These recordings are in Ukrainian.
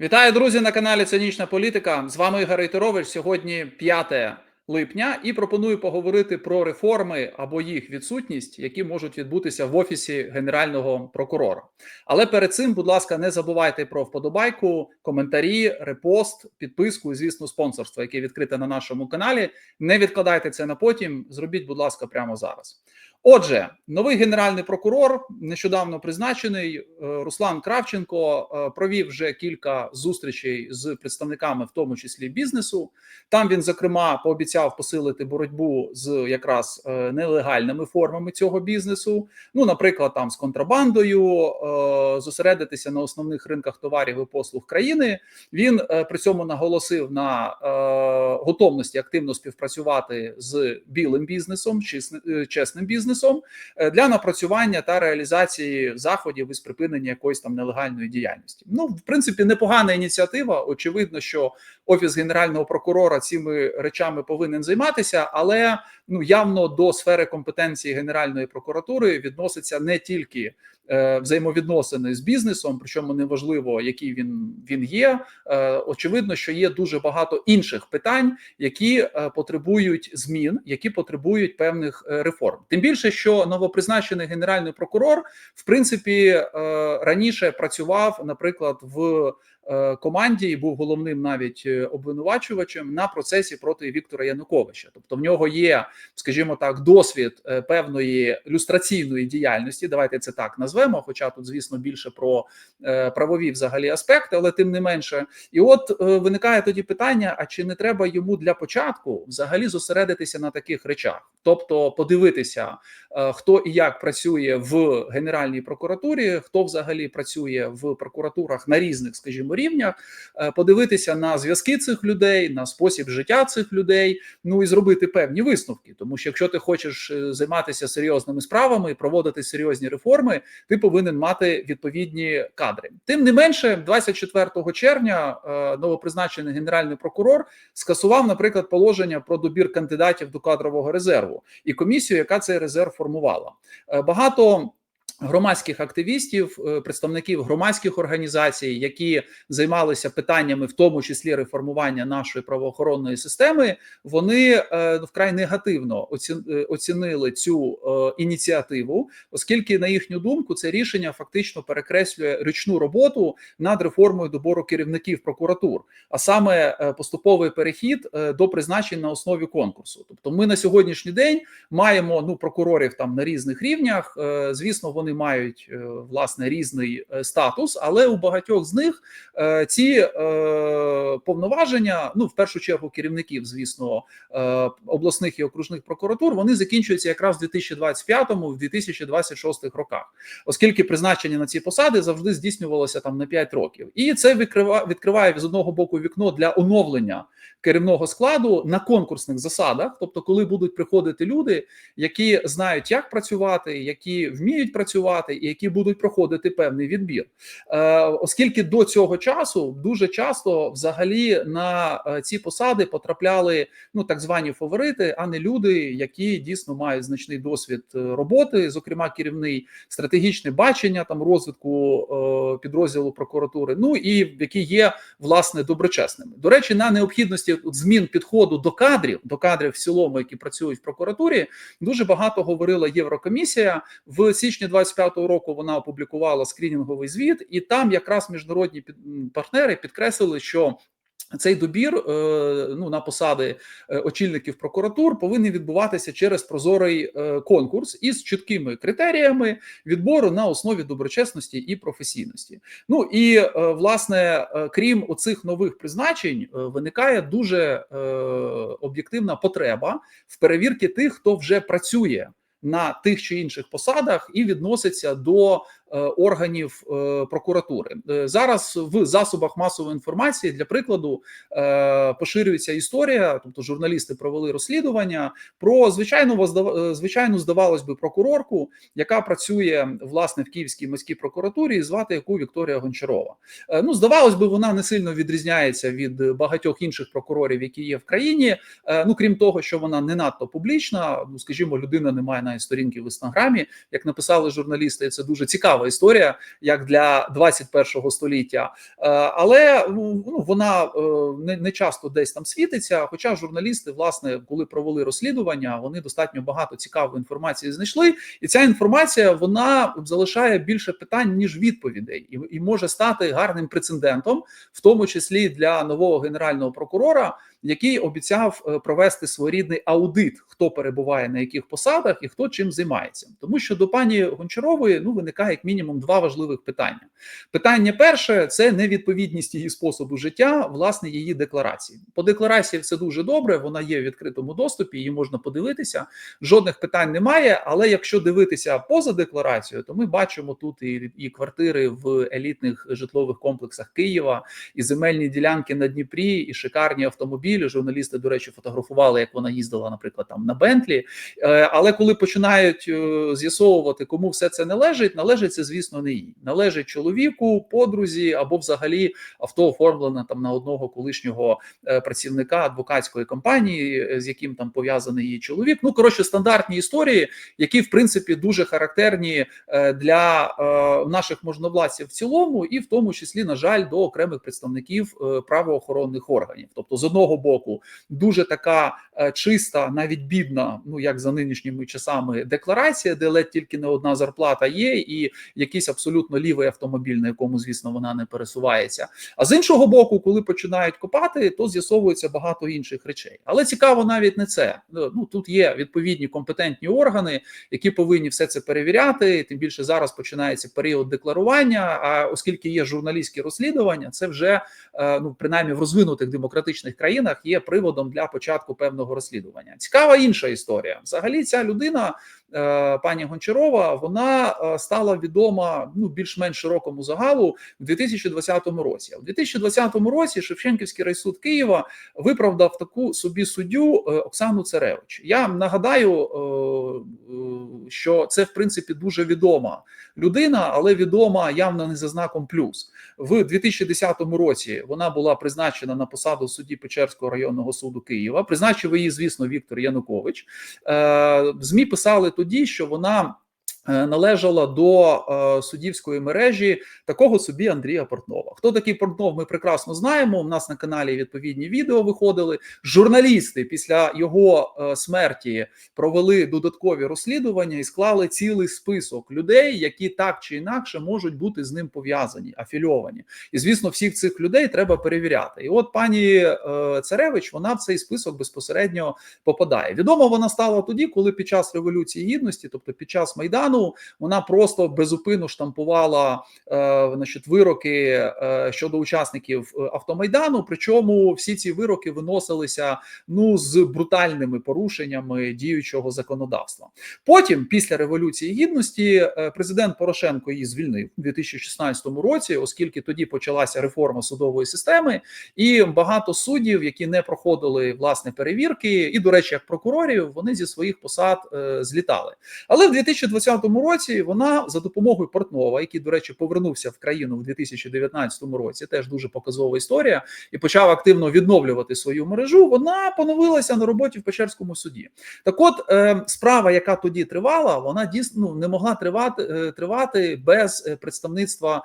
Вітаю, друзі, на каналі Цинічна Політика. З вами Ігор Рейтерович. Сьогодні 5 липня, і пропоную поговорити про реформи або їх відсутність, які можуть відбутися в офісі генерального прокурора. Але перед цим, будь ласка, не забувайте про вподобайку, коментарі, репост, підписку і, звісно, спонсорство, яке відкрите на нашому каналі. Не відкладайте це на потім. Зробіть, будь ласка, прямо зараз. Отже, новий генеральний прокурор, нещодавно призначений е, Руслан Кравченко, е, провів вже кілька зустрічей з представниками, в тому числі бізнесу. Там він зокрема пообіцяв посилити боротьбу з якраз е, нелегальними формами цього бізнесу. Ну, наприклад, там з контрабандою, зосередитися на основних ринках товарів і послуг країни. Він при цьому наголосив на готовності активно співпрацювати з білим бізнесом, чесним бізнесом бізнесом е, для напрацювання та реалізації заходів із припинення якоїсь там нелегальної діяльності. Ну, в принципі, непогана ініціатива. Очевидно, що офіс генерального прокурора цими речами повинен займатися, але ну явно до сфери компетенції Генеральної прокуратури відноситься не тільки взаємовідносини з бізнесом, причому неважливо, який він він є. Е, очевидно, що є дуже багато інших питань, які е, потребують змін, які потребують певних е, реформ. Тим більше, що новопризначений генеральний прокурор в принципі е, раніше працював, наприклад, в Е, команді і був головним навіть е, обвинувачувачем на процесі проти Віктора Януковича. Тобто в нього є, скажімо так, досвід е, певної люстраційної діяльності. Давайте це так назвемо. Хоча тут, звісно, більше про правові взагалі аспекти, але тим не менше, і от виникає тоді питання: а чи не треба йому для початку взагалі зосередитися на таких речах? Тобто подивитися, хто і як працює в Генеральній прокуратурі, хто взагалі працює в прокуратурах на різних, скажімо рівнях, е, подивитися на зв'язки цих людей, на спосіб життя цих людей, ну і зробити певні висновки. Тому що якщо ти хочеш е, займатися серйозними справами проводити серйозні реформи, ти повинен мати відповідні кадри. Тим не менше, 24 червня е, новопризначений генеральний прокурор скасував, наприклад, положення про добір кандидатів до кадрового резерву і комісію, яка цей резерв формувала. Багато Громадських активістів, е, представників громадських організацій, які займалися питаннями, в тому числі реформування нашої правоохоронної системи, вони е, вкрай негативно е, оцінили цю ініціативу, оскільки, на їхню думку, це рішення фактично перекреслює річну роботу над реформою добору керівників прокуратур, а саме поступовий перехід до призначень на основі конкурсу. Тобто, ми на сьогоднішній день маємо ну прокурорів там на різних рівнях. Звісно, вони вони мають е, власне різний е, статус, але у багатьох з них е, ці повноваження, ну в першу чергу керівників, звісно, обласних і окружних прокуратур, вони закінчуються якраз в 2025-2026 роках, оскільки призначення на ці посади завжди здійснювалося там на 5 років, і це відкриває, відкриває з одного боку вікно для оновлення керівного складу на конкурсних засадах, тобто, коли будуть приходити люди, які знають, як працювати, які вміють працювати і які будуть проходити певний відбір, е, оскільки до цього часу дуже часто взагалі на е, ці посади потрапляли ну так звані фаворити, а не люди, які дійсно мають значний досвід е, роботи, зокрема керівний стратегічне бачення там розвитку підрозділу прокуратури. Ну і які є власне доброчесними. До речі, на необхідності змін підходу до кадрів, до кадрів в цілому, які працюють в прокуратурі, дуже багато говорила Єврокомісія. В січні 20 25-го року вона опублікувала скринінговий звіт, і там якраз міжнародні партнери підкреслили, що цей добір е, ну на посади е, очільників прокуратур повинен відбуватися через прозорий е, конкурс із чіткими критеріями відбору на основі доброчесності і професійності. Ну і власне, крім оцих нових призначень, виникає дуже об'єктивна потреба в перевірці тих, хто вже працює на тих чи інших посадах і відноситься до органів е, прокуратури е, зараз в засобах масової інформації для прикладу поширюється історія, тобто журналісти провели розслідування про звичайну звичайну здавалось би прокурорку, яка працює власне в Київській міській прокуратурі, звати яку Вікторія Гончарова. Ну здавалось би, вона не сильно відрізняється від багатьох інших прокурорів, які є в країні. Ну крім того, що вона не надто публічна. Ну скажімо, людина не має навіть сторінки в інстаграмі, як написали журналісти. Це дуже цікаво цікава історія, як для 21 століття, е, але ну вона е, не часто десь там світиться. Хоча журналісти, власне, коли провели розслідування, вони достатньо багато цікавої інформації знайшли, і ця інформація вона залишає більше питань ніж відповідей, і, і може стати гарним прецедентом, в тому числі для нового генерального прокурора який обіцяв е, провести своєрідний аудит, хто перебуває на яких посадах і хто чим займається, тому що до пані Гончарової ну виникає як мінімум два важливих питання. Питання перше це невідповідність її способу життя, власне, її декларації. По декларації все дуже добре. Вона є в відкритому доступі, її можна подивитися. Жодних питань немає. Але якщо дивитися поза декларацією, то ми бачимо тут і, і квартири в елітних житлових комплексах Києва, і земельні ділянки на Дніпрі, і шикарні автомобілі автомобілі. Журналісти, до речі, фотографували, як вона їздила, наприклад, там на Бентлі. Е, але коли починають е, з'ясовувати, кому все це належить, належить це, звісно, не їй. Належить чоловіку, подрузі або взагалі авто оформлене там на одного колишнього е, працівника адвокатської компанії, з яким там пов'язаний її чоловік. Ну коротше, стандартні історії, які в принципі дуже характерні для наших можновладців в цілому, і в тому числі, на жаль, до окремих представників правоохоронних органів. Тобто, з одного боку. Дуже така чиста, навіть бідна, ну як за нинішніми часами, декларація, де ледь тільки не одна зарплата є, і якийсь абсолютно лівий автомобіль, на якому, звісно, вона не пересувається. А з іншого боку, коли починають копати, то з'ясовується багато інших речей. Але цікаво навіть не це. Ну тут є відповідні компетентні органи, які повинні все це перевіряти. Тим більше зараз починається період декларування. А оскільки є журналістські розслідування, це вже е, ну принаймні в розвинутих демократичних країнах є приводом для початку певного розслідування. Цікава інша історія. Взагалі, ця людина пані Гончарова, вона е, стала відома ну більш-менш широкому загалу в 2020 році. А в 2020 році Шевченківський райсуд Києва виправдав таку собі суддю е, Оксану Царевич. Я нагадаю, що це в принципі дуже відома людина, але відома явно не за знаком плюс в 2010 році. Вона була призначена на посаду судді Печерського районного суду Києва. Призначив її, звісно, Віктор Янукович. Змі писали тоді, що вона належала до е, суддівської мережі такого собі Андрія Портнова. Хто такий Портнов? Ми прекрасно знаємо. У нас на каналі відповідні відео виходили. Журналісти після його е, смерті провели додаткові розслідування і склали цілий список людей, які так чи інакше можуть бути з ним пов'язані, афільовані. І звісно, всіх цих людей треба перевіряти. І от пані Царевич вона в цей список безпосередньо попадає. Відомо вона стала тоді, коли під час революції гідності, тобто під час майдану. Майдану вона просто безупину штампувала е, значить, вироки е, щодо учасників е, автомайдану. Причому всі ці вироки виносилися ну з брутальними порушеннями діючого законодавства. Потім, після революції гідності, президент Порошенко її звільнив у 2016 році, оскільки тоді почалася реформа судової системи, і багато суддів, які не проходили власне перевірки, і до речі, як прокурорів, вони зі своїх посад злітали. Але в 2020 році вона за допомогою Портнова, який, до речі, повернувся в країну в 2019 році, теж дуже показова історія, і почав активно відновлювати свою мережу. Вона поновилася на роботі в Печерському суді. Так, от е, справа, яка тоді тривала, вона дійсно ну, не могла тривати е, тривати без е, представництва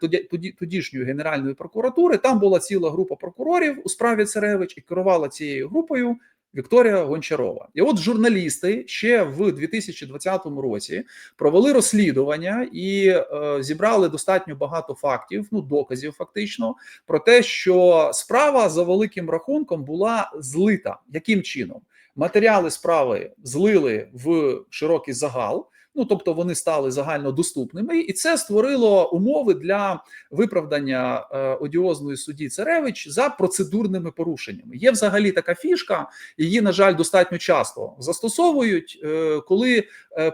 тоді, тоді тодішньої генеральної прокуратури. Там була ціла група прокурорів у справі Царевич і керувала цією групою. Вікторія Гончарова, і от журналісти ще в 2020 році провели розслідування і е, зібрали достатньо багато фактів, ну доказів, фактично, про те, що справа за великим рахунком була злита. Яким чином матеріали справи злили в широкий загал? Ну тобто вони стали загальнодоступними, і це створило умови для виправдання е, одіозної судді Царевич за процедурними порушеннями. Є взагалі така фішка, її на жаль достатньо часто застосовують, е, коли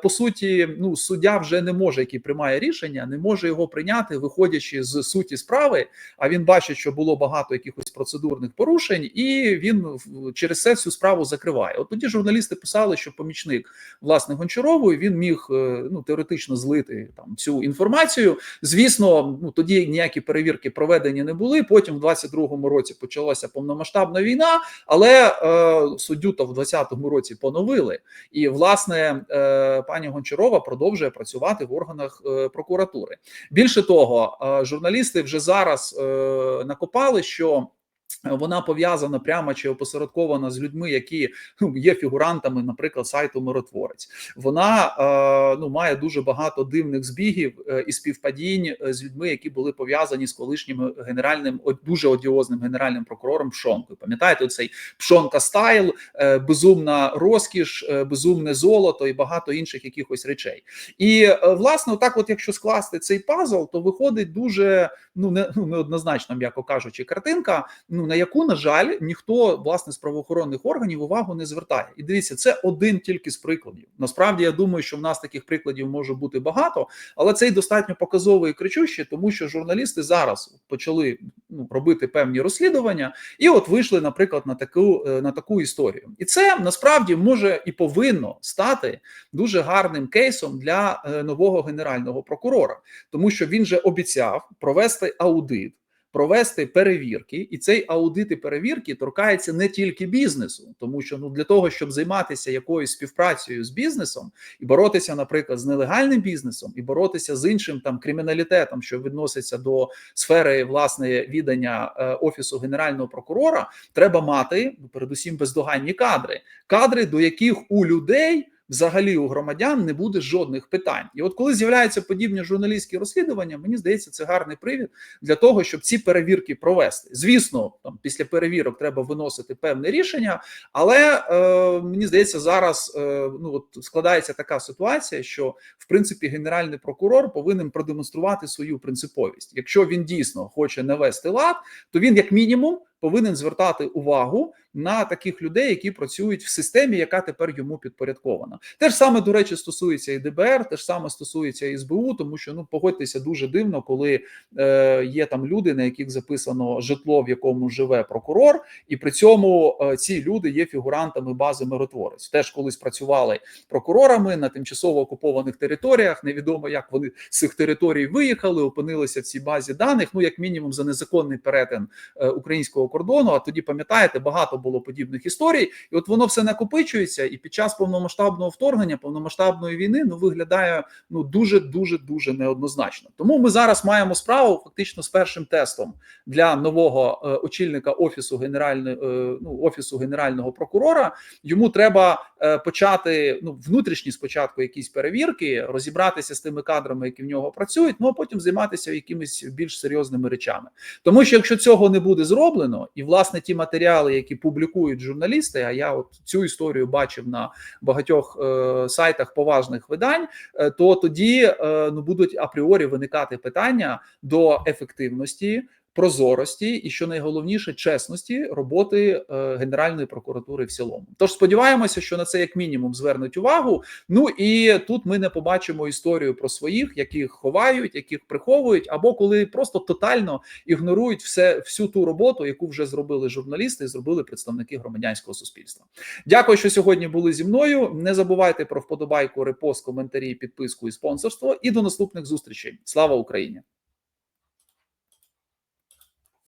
по суті ну суддя вже не може, який приймає рішення, не може його прийняти, виходячи з суті справи. А він бачить, що було багато якихось процедурних порушень, і він через це всю справу закриває. От тоді журналісти писали, що помічник власне Гончарової він міг е, ну теоретично злити там цю інформацію. Звісно, ну тоді ніякі перевірки проведені не були. Потім в 22-му році почалася повномасштабна війна, але е, суддю то в 20-му році поновили. І власне е, пані Гончарова продовжує працювати в органах е, прокуратури. Більше того, е, журналісти вже зараз е, накопали, що вона пов'язана прямо чи опосередкована з людьми, які ну, є фігурантами, наприклад, сайту Миротворець. Вона е, ну має дуже багато дивних збігів е, і співпадінь е, з людьми, які були пов'язані з колишнім генеральним дуже одіозним генеральним прокурором Пшонкою. Пам'ятаєте, цей Пшонка стайл, безумна розкіш, безумне золото і багато інших якихось речей. І е, власне, отак, от якщо скласти цей пазл, то виходить дуже ну не ну неоднозначно, м'яко кажучи, картинка ну на яку на жаль ніхто власне з правоохоронних органів увагу не звертає. І дивіться, це один тільки з прикладів. Насправді я думаю, що в нас таких прикладів може бути багато, але цей достатньо показовий і кричущий, тому що журналісти зараз почали ну, робити певні розслідування, і от вийшли, наприклад, на таку на таку історію, і це насправді може і повинно стати дуже гарним кейсом для нового генерального прокурора, тому що він же обіцяв провести аудит провести перевірки, і цей аудит і перевірки торкається не тільки бізнесу, тому що ну для того, щоб займатися якоюсь співпрацею з бізнесом і боротися, наприклад, з нелегальним бізнесом, і боротися з іншим там криміналітетом, що відноситься до сфери власне відання е, офісу генерального прокурора, треба мати передусім бездоганні кадри, кадри, до яких у людей взагалі у громадян не буде жодних питань. І от коли з'являються подібні журналістські розслідування, мені здається, це гарний привід для того, щоб ці перевірки провести. Звісно, там після перевірок треба виносити певне рішення, але е, мені здається, зараз е, ну от складається така ситуація, що в принципі генеральний прокурор повинен продемонструвати свою принциповість. Якщо він дійсно хоче навести лад, то він як мінімум повинен звертати увагу на таких людей, які працюють в системі, яка тепер йому підпорядкована. Те ж саме до речі, стосується і ДБР, те ж саме стосується і СБУ, тому що ну погодьтеся дуже дивно, коли е, є там люди, на яких записано житло, в якому живе прокурор, і при цьому е, ці люди є фігурантами бази миротворець. Теж колись працювали прокурорами на тимчасово окупованих територіях. Невідомо як вони з цих територій виїхали, опинилися в цій базі даних. Ну як мінімум за незаконний перетин е, українського кордону. А тоді пам'ятаєте, багато було подібних історій, і от воно все накопичується. І під час повномасштабного вторгнення, повномасштабної війни, ну виглядає ну дуже дуже дуже неоднозначно. Тому ми зараз маємо справу фактично з першим тестом для нового е, очільника офісу генеральної е, ну офісу генерального прокурора. Йому треба е, почати ну внутрішні спочатку якісь перевірки, розібратися з тими кадрами, які в нього працюють. Ну а потім займатися якимись більш серйозними речами, тому що якщо цього не буде зроблено і власне ті матеріали, які публікують журналісти. А я от цю історію бачив на багатьох е, сайтах поважних видань. Е, то тоді е, ну будуть апріорі виникати питання до ефективності прозорості і що найголовніше чесності роботи е, Генеральної прокуратури в цілому. Тож сподіваємося, що на це як мінімум звернуть увагу. Ну і тут ми не побачимо історію про своїх, яких ховають, яких приховують, або коли просто тотально ігнорують все всю ту роботу, яку вже зробили журналісти, зробили представники громадянського суспільства. Дякую, що сьогодні були зі мною. Не забувайте про вподобайку, репост, коментарі, підписку і спонсорство. І до наступних зустрічей. Слава Україні!